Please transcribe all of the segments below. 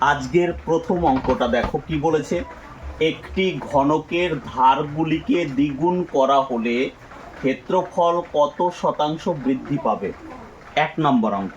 আজকের প্রথম অঙ্কটা দেখো কি বলেছে? একটি ঘনকের ধারগুলিকে দ্বিগুণ করা হলে ক্ষেত্রফল কত শতাংশ বৃদ্ধি পাবে? এক নম্বর অঙ্ক।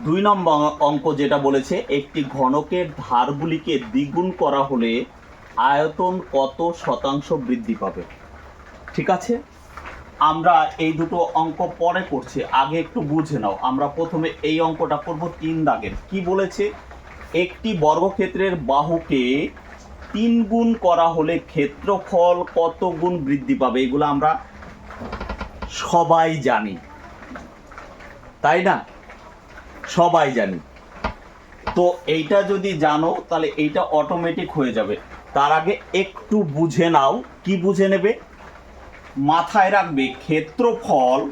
দুই নম্বর অঙ্ক যেটা বলেছে, একটি ঘনকের ধারগুলিকে দ্বিগুণ করা হলে আয়তন কত শতাংশ বৃদ্ধি পাবে? ঠিক আছে? আমরা এই দুটো অঙ্ক পরে করছি, আগে একটু বুঝে নাও। আমরা প্রথমে এই অঙ্কটা করব তিন দাগের। কি বলেছে? একটি বর্গক্ষেত্রের বাহুকে তিন গুণ করা হলে ক্ষেত্রফল কত গুণ বৃদ্ধি পাবে? এগুলো আমরা সবাই জানি। তাই না? সবাই জানি। তো এইটা যদি জানো, তাহলে এইটা অটোমেটিক হয়ে যাবে। তার আগে একটু বুঝে নাও। কি বুঝে নেবে? মাথায় রাখবে, ক্ষেত্রফল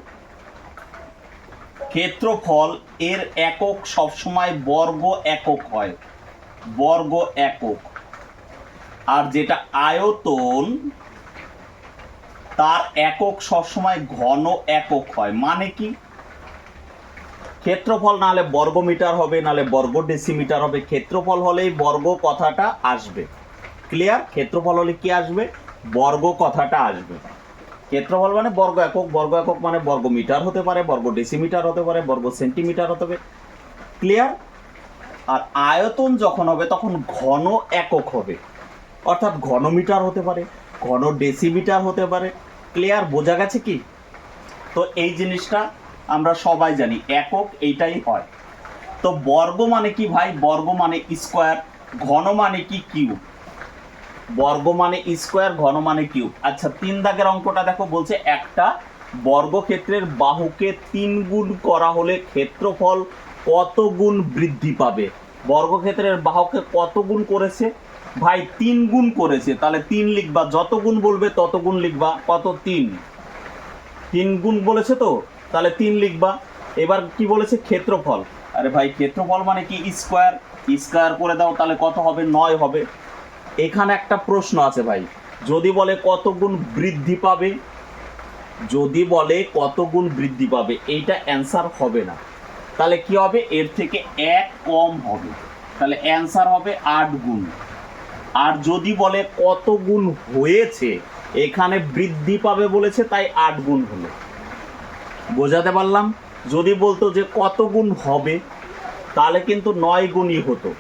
ক্ষেত্রফল এর একক সবসময় বর্গ একক হয়। বর্গ একক। আর যেটা আয়তন, তার একক সবসময় ঘন একক হয়। মানে কি? ক্ষেত্রফল নাহলে বর্গ মিটার হবে নাহলে বর্গ ডেসিমিটার হবে। ক্ষেত্রফল হলেই বর্গ কথাটা আসবে। ক্লিয়ার ক্ষেত্রফল হলে কি আসবে? বর্গ কথাটা আসবে। ক্ষেত্রফল মানে বর্গ একক বর্গ একক মানে বর্গ মিটার হতে পারে, বর্গ ডেসিমিটার হতে পারে, বর্গ সেন্টিমিটার হতে পারে। ক্লিয়ার আর আয়তন যখন হবে তখন ঘন একক হবে। অর্থাৎ ঘনমিটার হতে পারে, ঘন ডেসিমিটার হতে পারে। ক্লিয়ার বোঝা গেছে কি? তো এই জিনিসটা আমরা সবাই জানি, একক এইটাই হয়। তো বর্গ মানে কি ভাই? বর্গ মানে স্কোয়ার ঘন মানে কি কিউব বর্গ মানে স্কোয়ার ঘন মানে কিউব। আচ্ছা তিন দাগের অঙ্কটা দেখো, বলছে একটা বর্গক্ষেত্রের বাহুকে তিন গুণ করা হলে ক্ষেত্রফল কত গুণ বৃদ্ধি পাবে? বর্গক্ষেত্রের বাহুকে কত গুণ করেছে? ভাই, তিন গুণ করেছে। তাহলে তিন লিখবা, যত গুণ বলবে তত গুণ লিখবা। কত? তিন। তিন গুণ বলেছে তো? তাহলে তিন লিখবা। এবার কি বলেছে? ক্ষেত্রফল। আরে ভাই, ক্ষেত্রফল মানে কি? স্কোয়ার। স্কোয়ার করে দাও, তাহলে কত হবে? নয় হবে। এখানে একটা প্রশ্ন আছে ভাই। যদি বলে কত গুণ বৃদ্ধি পাবে? যদি বলে কত গুণ বৃদ্ধি পাবে? এইটা অ্যান্সার হবে না। তাহলে কি হবে? এর থেকে এক কম হবে। তাহলে অ্যান্সার হবে আট গুণ। আর যদি বলে কত গুণ হয়েছে, এখানে বৃদ্ধি পাবে বলেছে, তাই আট গুণ হলো। বোঝাতে পারলাম? যদি বলতো যে কত গুণ হবে, তাহলে কিন্তু নয় গুণই হতো।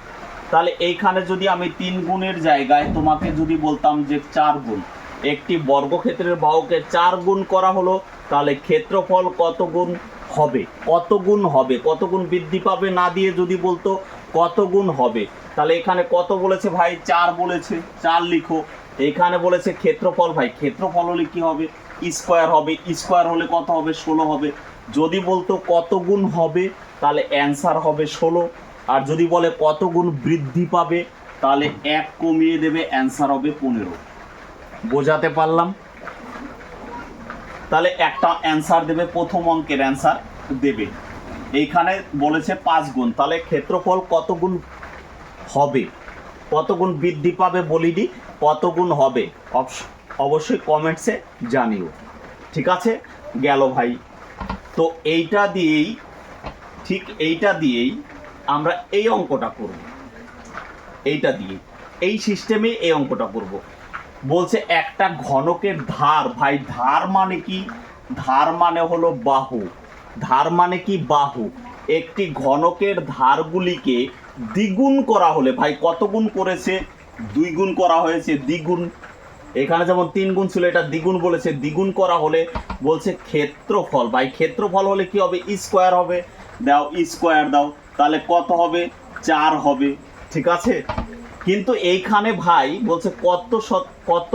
তাহলে এইখানে যদি আমি তিন গুণের জায়গায় তোমাকে যদি বলতাম যে চার গুণ, একটি বর্গক্ষেত্রের বাহুকে চার গুণ করা হলো, তাহলে ক্ষেত্রফল কত গুণ হবে? কত গুণ হবে? কত গুণ বৃদ্ধি পাবে না দিয়ে যদি বলতো, কত গুণ হবে? তাহলে এখানে কত বলেছে ভাই? চার বলেছে। চার লিখো। এখানে বলেছে ক্ষেত্রফল ভাই। ক্ষেত্রফল হলে কি হবে? স্কোয়ার হবে। স্কোয়ার হলে কত হবে? ষোলো হবে। যদি বলতো কত গুণ হবে, তাহলে অ্যান্সার হবে ষোলো। আর যদি বলে কত গুণ বৃদ্ধি পাবে, তাহলে এক কমিয়ে দেবে অ্যান্সার হবে পনেরো। বোঝাতে পারলাম? তাহলে একটা অ্যান্সার দেবে প্রথম অঙ্কের অ্যান্সার দেবে। এইখানে বলেছে পাঁচ গুণ তাহলে ক্ষেত্রফল কত গুণ হবে? কত গুণ বৃদ্ধি পাবে বলিনি কত গুণ হবে? অবশ- অবশ্যই কমেন্টসে জানিও। ঠিক আছে? গেল ভাই। তো এইটা দিয়েই, ঠিক এইটা দিয়েই আমরা এই অঙ্কটা করব। এইটা দিয়ে। এই সিস্টেমে এই অঙ্কটা করব। বলছে একটা ঘনকের ধার, ভাই ধার মানে কি? ধার মানে হলো বাহু। ধার মানে কি? বাহু। একটি ঘনকের ধারগুলিকে দ্বিগুণ করা হলে, ভাই কত গুণ করেছে? দুই গুণ করা হয়েছে, দ্বিগুণ। এখানে যেমন তিন গুণ ছিল, এটা দ্বিগুণ বলেছে। দ্বিগুণ করা হলে বলছে ক্ষেত্রফল। ভাই ক্ষেত্রফল হলে কি হবে? স্কোয়ার হবে। দাও স্কোয়ার দাও, তাহলে কত হবে? চার হবে, ঠিক আছে? কিন্তু এইখানে ভাই বলছে কত কত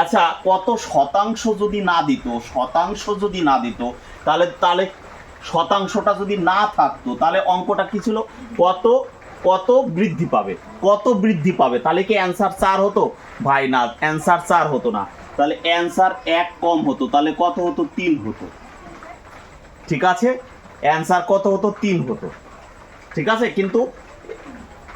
আচ্ছা কত শতাংশ যদি না দিত, শতাংশ যদি না দিত, তাহলে তাহলে শতাংশটা যদি না থাকতো, তাহলে অঙ্কটা কি ছিল? কত কত বৃদ্ধি পাবে? কত বৃদ্ধি পাবে? তাহলে কি অ্যান্সার চার হতো? ভাই না অ্যান্সার চার হতো না। তাহলে অ্যান্সার এক কম হতো, তাহলে কত হতো? তিন হতো। ঠিক আছে? অ্যান্সার কত হতো? তিন হতো। ঠিক আছে? কিন্তু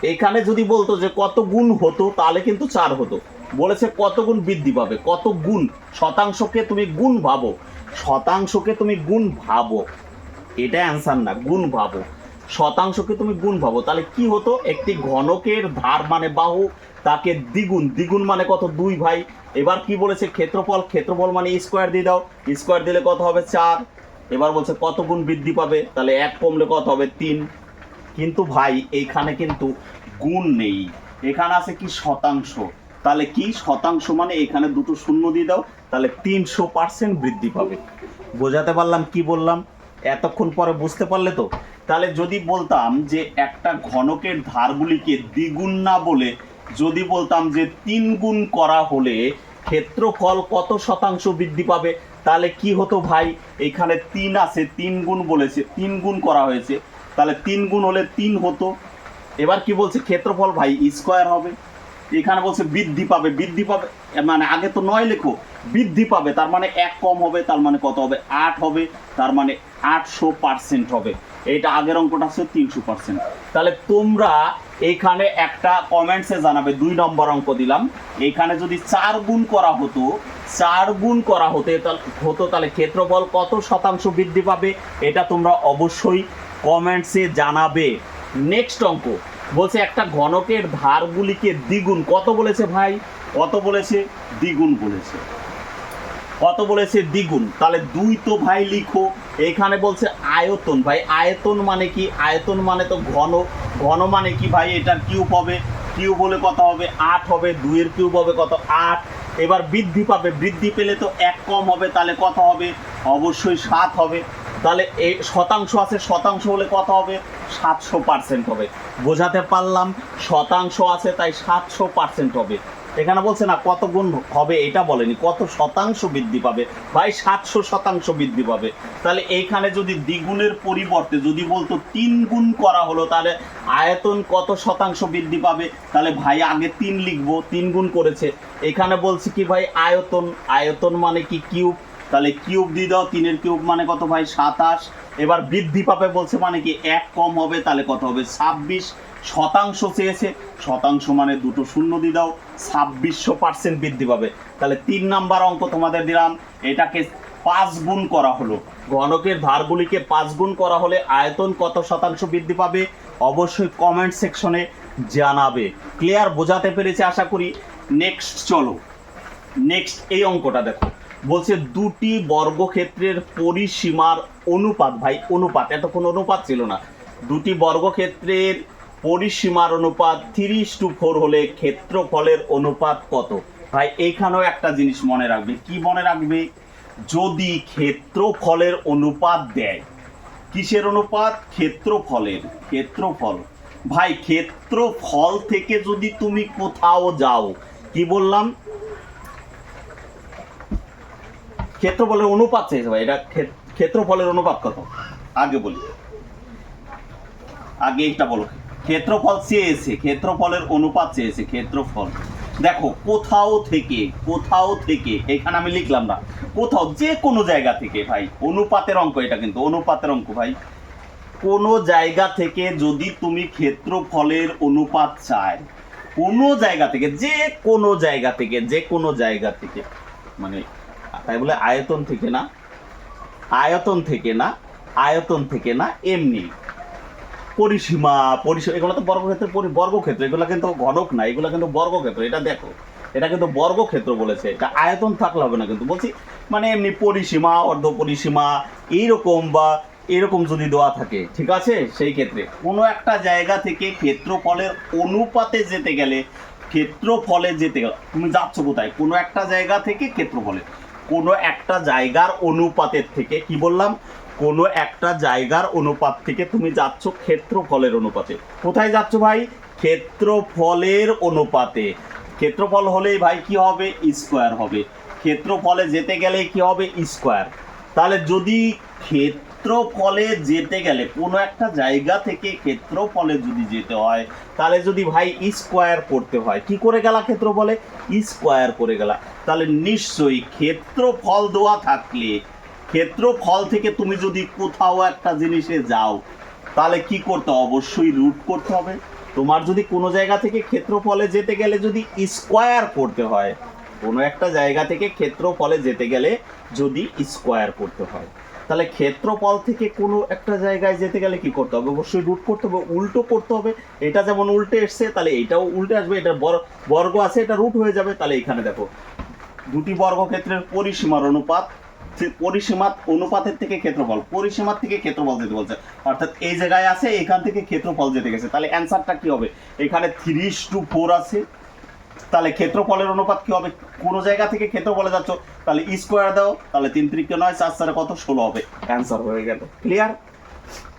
এখানে যদি বলতো যে কত গুণ হতো, তাহলে কিন্তু চার হতো। বলেছে কত গুণ বৃদ্ধি পাবে? কত গুণ? শতাংশকে তুমি গুণ ভাবো। শতাংশকে তুমি গুণ ভাবো। এটা অ্যান্সার না, গুণ ভাবো। শতাংশকে তুমি গুণ ভাবো। তাহলে কি হতো? একটি ঘনকের ধার মানে বাহু, তাকে দ্বিগুণ। দ্বিগুণ মানে কত? দুই ভাই। এবার কি বলেছে? ক্ষেত্রফল ক্ষেত্রফল মানে স্কোয়ার দিয়ে দাও। স্কোয়ার দিলে কত হবে? চার। এবার বলছে কত গুণ বৃদ্ধি পাবে? তাহলে এক কমলে কত হবে? তিন। কিন্তু ভাই এইখানে কিন্তু গুণ নেই। এখানে আছে কি শতাংশ? তাহলে কি শতাংশ মানে এখানে দুটো শূন্য দিয়ে দাও, তাহলে তিনশো পার্সেন্ট বৃদ্ধি পাবে। বোঝাতে পারলাম, কি বললাম? এতক্ষণ পরে বুঝতে পারলে তো? তাহলে যদি বলতাম যে একটা ঘনকের ধারগুলিকে দ্বিগুণ না বলে, যদি বলতাম যে তিন গুণ করা হলে ক্ষেত্রফল কত শতাংশ বৃদ্ধি পাবে? তাহলে কি হতো ভাই? এখানে তিন আছে, তিন গুণ বলেছে, তিন গুণ করা হয়েছে। তাহলে তিন গুণ হলে তিন হতো। এবার কি বলছে? ক্ষেত্রফল ভাই, স্কোয়ার হবে। এখানে বলছে বৃদ্ধি পাবে বৃদ্ধি পাবে। মানে আগে তো নয় লেখো, বৃদ্ধি পাবে। তার মানে এক কম হবে, তার মানে কত হবে? আট হবে, তার মানে আটশো পার্সেন্ট হবে। এইটা আগের অঙ্কটা হচ্ছে তিনশো পার্সেন্ট তাহলে তোমরা এইখানে একটা কমেন্টসে জানাবে, দুই নম্বর অঙ্ক দিলাম। এইখানে যদি চার গুণ করা হতো, চার গুণ করা হতে হতো তাহলে ক্ষেত্রফল কত শতাংশ বৃদ্ধি পাবে? এটা তোমরা অবশ্যই কমেন্টসে জানাবে। নেক্সট অঙ্ক, বলছে একটা ঘনকের ধারগুলিকে দ্বিগুণ, কত বলেছে ভাই? কত বলেছে? দ্বিগুণ বলেছে। কত বলেছে দ্বিগুণ? তাহলে দুই তো ভাই লিখো। এখানে বলছে আয়তন। ভাই, আয়তন মানে কি? আয়তন মানে তো ঘন। ঘন মানে কি ভাই? এটার কিউব হবে। কিউব হলে কত হবে? আট হবে। দুইয়ের কিউব হবে কত? আট। এবার বৃদ্ধি পাবে। বৃদ্ধি পেলে তো এক কম হবে। তাহলে কত হবে? অবশ্যই সাত হবে। তাহলে এই শতাংশ আছে। শতাংশ হলে কত হবে? সাতশো পার্সেন্ট হবে। বোঝাতে পারলাম? শতাংশ আছে, তাই সাতশো পার্সেন্ট হবে। এখানে বলছে না কত গুণ হবে এটা বলেনি, কত শতাংশ বৃদ্ধি পাবে? ভাই, সাতশো শতাংশ বৃদ্ধি পাবে। তাহলে এইখানে যদি দ্বিগুণের পরিবর্তে যদি বলতো তিন গুণ করা হলো, তাহলে আয়তন কত শতাংশ বৃদ্ধি পাবে? তাহলে ভাই আগে তিন লিখব, তিন গুণ করেছে। এখানে বলছে কি ভাই, আয়তন আয়তন মানে কি কিউব? তাহলে কিউব দিয়ে দাও, তিনের কিউব মানে কত ভাই? সাতাশ। এবার বৃদ্ধি পাবে বলছে মানে কি, এক কম হবে, তাহলে কত হবে? ছাব্বিশ শতাংশ চেয়েছে। শতাংশ মানে দুটো শূন্য দিয়ে দাও, ছাব্বিশশো পার্সেন্ট বৃদ্ধি পাবে। তাহলে তিন নাম্বার অঙ্ক তোমাদের দিলাম, এটাকে পাঁচ গুণ করা হলো। ঘনকের ধারগুলিকে পাঁচ গুণ করা হলে আয়তন কত শতাংশ বৃদ্ধি পাবে? অবশ্যই কমেন্ট সেকশনে জানাবে। ক্লিয়ার বোঝাতে পেরেছে আশা করি? নেক্সট চলো। নেক্সট এই অঙ্কটা দেখো। বলছে দুটি বর্গক্ষেত্রের পরিসীমার অনুপাত, ভাই, অনুপাত, এতক্ষণ অনুপাত ছিল না। দুটি বর্গক্ষেত্রের পরিসীমার অনুপাত তিরিশ টু ফোর হলে ক্ষেত্রফলের অনুপাত কত? ভাই, এইখানেও একটা জিনিস মনে রাখবে। কি মনে রাখবে? যদি ক্ষেত্রফলের অনুপাত দেয়, কিসের অনুপাত? ক্ষেত্রফলের, ক্ষেত্রফল। ভাই, ক্ষেত্রফল থেকে যদি তুমি কোথাও যাও, কি বললাম? ক্ষেত্রফলের অনুপাত চেয়েছে ভাই, এটা ক্ষে- ক্ষেত্রফলের অনুপাত কত? আগে বলি। আগে এটা বলো। ক্ষেত্রফল চেয়েছে, ক্ষেত্রফলের অনুপাত চেয়েছে, ক্ষেত্রফল। দেখো, কোথাও থেকে কোথাও থেকে, এখানে আমি লিখলাম না, কোথাও, যে কোনো জায়গা থেকে ভাই, অনুপাতের অঙ্ক এটা কিন্তু, অনুপাতের অঙ্ক ভাই। কোনো জায়গা থেকে যদি তুমি ক্ষেত্রফলের অনুপাত চায়, কোনো জায়গা থেকে, যে কোনো জায়গা থেকে, যে কোনো জায়গা থেকে মানে তাই বলে আয়তন থেকে না, আয়তন থেকে না, আয়তন থেকে না, এমনি। পরিসীমা পরিসীমা, এগুলো তো বর্গক্ষেত্র বর্গক্ষেত্র, এগুলো কিন্তু ঘনক না, এগুলো কিন্তু বর্গক্ষেত্র, এটা দেখো। এটা কিন্তু বর্গক্ষেত্র বলেছে, এটা আয়তন থাকলে হবে না কিন্তু, বলছি মানে এমনি পরিসীমা, অর্ধ পরিসীমা, এইরকম বা এরকম যদি দেওয়া থাকে, ঠিক আছে? সেই ক্ষেত্রে কোনো একটা জায়গা থেকে ক্ষেত্রফলের অনুপাতে যেতে গেলে, ক্ষেত্রফলে যেতে গেলে, তুমি যাচ্ছ কোথায়? কোনো একটা জায়গা থেকে ক্ষেত্রফলে। কোনো একটা জায়গার অনুপাতের থেকে, কি বললাম? কোনো একটা জায়গার অনুপাত থেকে তুমি যাচ্ছ ক্ষেত্রফলের অনুপাতে। কোথায় যাচ্ছ ভাই? ক্ষেত্রফলের অনুপাতে। ক্ষেত্রফল হলেই ভাই কি হবে? স্কোয়ার হবে। ক্ষেত্রফলে যেতে গেলে কি হবে? স্কোয়ার। তাহলে যদি ক্ষেত্রফলে যেতে গেলে, কোনো একটা জায়গা থেকে ক্ষেত্রফলে যদি যেতে হয়, তাহলে যদি ভাই স্কোয়ার করতে হয়, কি করে গেলা ক্ষেত্রফলে? স্কোয়ার করে গেলা। তাহলে নিশ্চয়ই ক্ষেত্রফল দেওয়া থাকলে, ক্ষেত্রফল থেকে তুমি যদি কোথাও একটা জিনিসে যাও, তাহলে কি করতে? অবশ্যই রুট করতে হবে। তোমার যদি কোনো জায়গা থেকে ক্ষেত্রফলে যেতে গেলে যদি স্কোয়ার করতে হয়, কোনো একটা জায়গা থেকে ক্ষেত্রফলে যেতে গেলে যদি স্কোয়ার করতে হয়। তাহলে ক্ষেত্রফল থেকে কোনো একটা জায়গায় যেতে গেলে কি করতে হবে? অবশ্যই রুট করতে হবে, উল্টো করতে হবে। এটা যেমন উল্টে এসছে, তাহলে এটাও উল্টে আসবে। এটা বর- বর্গ আছে, এটা রুট হয়ে যাবে। তাহলে এখানে দেখো, দুটি বর্গক্ষেত্রের পরিসীমার অনুপাত পরিসীমার অনুপাতের থেকে ক্ষেত্রফল, পরিসীমার থেকে ক্ষেত্রফল যেতে বলছে। অর্থাৎ এই জায়গায় আছে, এখান থেকে ক্ষেত্রফল যেতে গেছে। তাহলে অ্যান্সারটা কি হবে? এখানে থ্রি টু ফোর আছে। তাহলে ক্ষেত্রফলের অনুপাত কি হবে? কোন জায়গা থেকে ক্ষেত্রফলে যাচ্ছ, তাহলে স্কোয়ার দাও, তাহলে তিন ত্রিকে নয়, চার চারে কত? ষোলো হবে। অ্যান্সার হয়ে গেল। ক্লিয়ার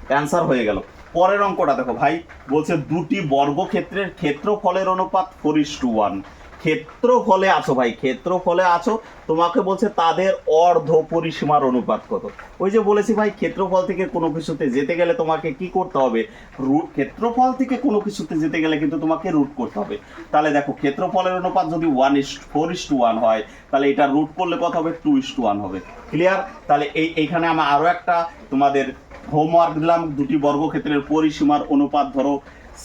অ্যান্সার হয়ে গেল। পরের অঙ্কটা দেখো ভাই, বলছে দুটি বর্গক্ষেত্রের ক্ষেত্রফলের অনুপাত ফোর ইস টু ওয়ান ক্ষেত্রফলে আছো ভাই, ক্ষেত্রফলে আছো। তোমাকে বলছে তাদের অর্ধ পরিসীমার অনুপাত কত। ওই যে বলেছি ভাই, ক্ষেত্রফল থেকে কোনো কিছুতে যেতে গেলে তোমাকে কি করতে হবে? রুট ক্ষেত্রফল থেকে কোনো কিছুতে যেতে গেলে কিন্তু তোমাকে রুট করতে হবে। তাহলে দেখো, ক্ষেত্রফলের অনুপাত যদি one is four is two one হয়, তাহলে এটা রুট করলে কত হবে? টু ইস টু ওয়ান হবে। ক্লিয়ার তাহলে এই, এইখানে আমার আরও একটা তোমাদের হোমওয়ার্ক দিলাম। দুটি বর্গক্ষেত্রের পরিসীমার অনুপাত ধরো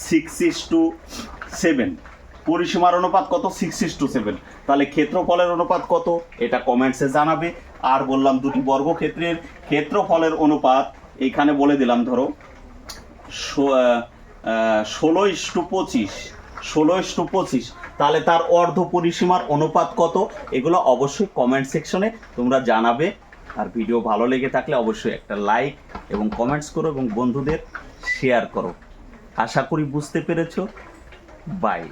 সিক্স ইস টু সেভেন পরিসীমার অনুপাত কত? সিক্স ইস টু সেভেন তাহলে ক্ষেত্রফলের অনুপাত কত? এটা কমেন্টসে জানাবে। আর বললাম দুটি বর্গক্ষেত্রের ক্ষেত্রফলের অনুপাত, এখানে বলে দিলাম ধরো ষোলো ইস টু পঁচিশ ষোলো ইস টু পঁচিশ। তাহলে তার অর্ধ পরিসীমার অনুপাত কত? এগুলো অবশ্যই কমেন্ট সেকশনে তোমরা জানাবে। আর ভিডিও ভালো লেগে থাকলে অবশ্যই একটা লাইক এবং কমেন্টস করো এবং বন্ধুদের শেয়ার করো। আশা করি বুঝতে পেরেছ। বাই